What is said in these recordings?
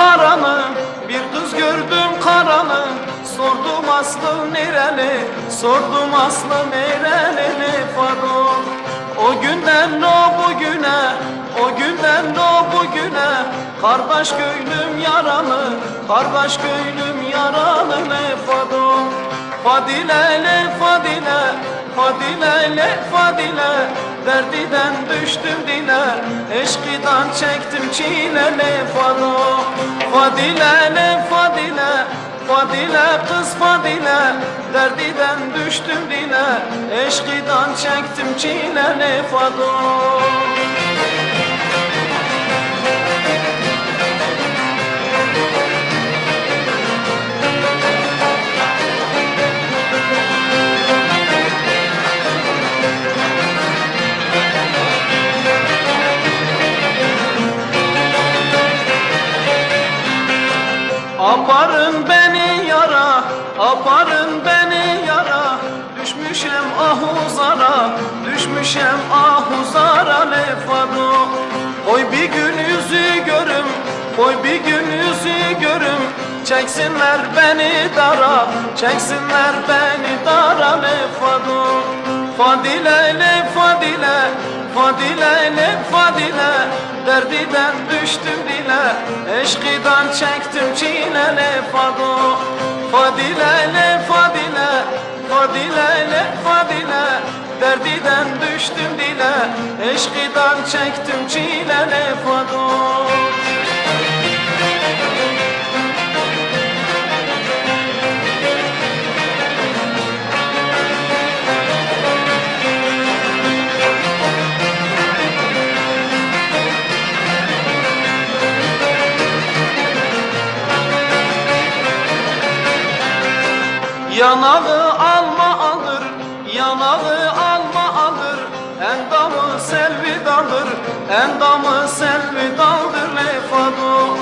karanı Bir kız gördüm karanı. Sordum aslı nereli Sordum aslı nereli. Fado O günden o bugüne O günden o bugüne. Kardeş gönlüm yaralı Kardeş gönlüm yaralı Fadile le fadile Fadile le fadile. Derdiden düştüm dile Eşkıdan çektim çile le fado Fadile le fadile Fadile kız fadile. Derdiden düştüm dile Eşkıdan çektim çile le Aparın beni yara, aparın beni yara. Düşmüşem ahuzara, düşmüşem ahuzara. Lefado Oy bir gün yüzü görüm, oy bir gün yüzü görüm. Çeksinler beni dara, çeksinler beni dara. Lefado Fadile le fadile, fadile le fadile Derdiden düştüm dile, eşkıdan çektim çile le fado Fadile le fadile, fadile le fadile. Derdiden düştüm dile, eşkıdan çektim çile Yanağı alma alır, yanağı alma alır. Endamı selvi dalır, endamı selvi daldır lefado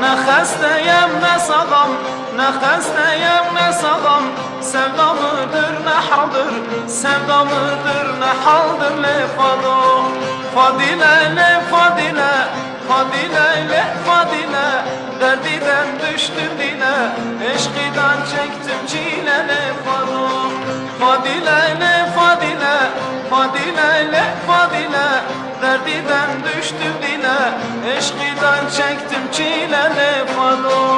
Ne hastayım ne sağam, ne hastayım ne sağam Sevdamıdır ne haldır, sevdamıdır ne haldır. Lefado Fadile le fadile, fadile le fadile Derdiden düştüm dile, eşkıdan çektim çile le fado Fadile le fadile, fadile le fadile. Derdiden düştüm dile, eşkıdan çektim çile le fado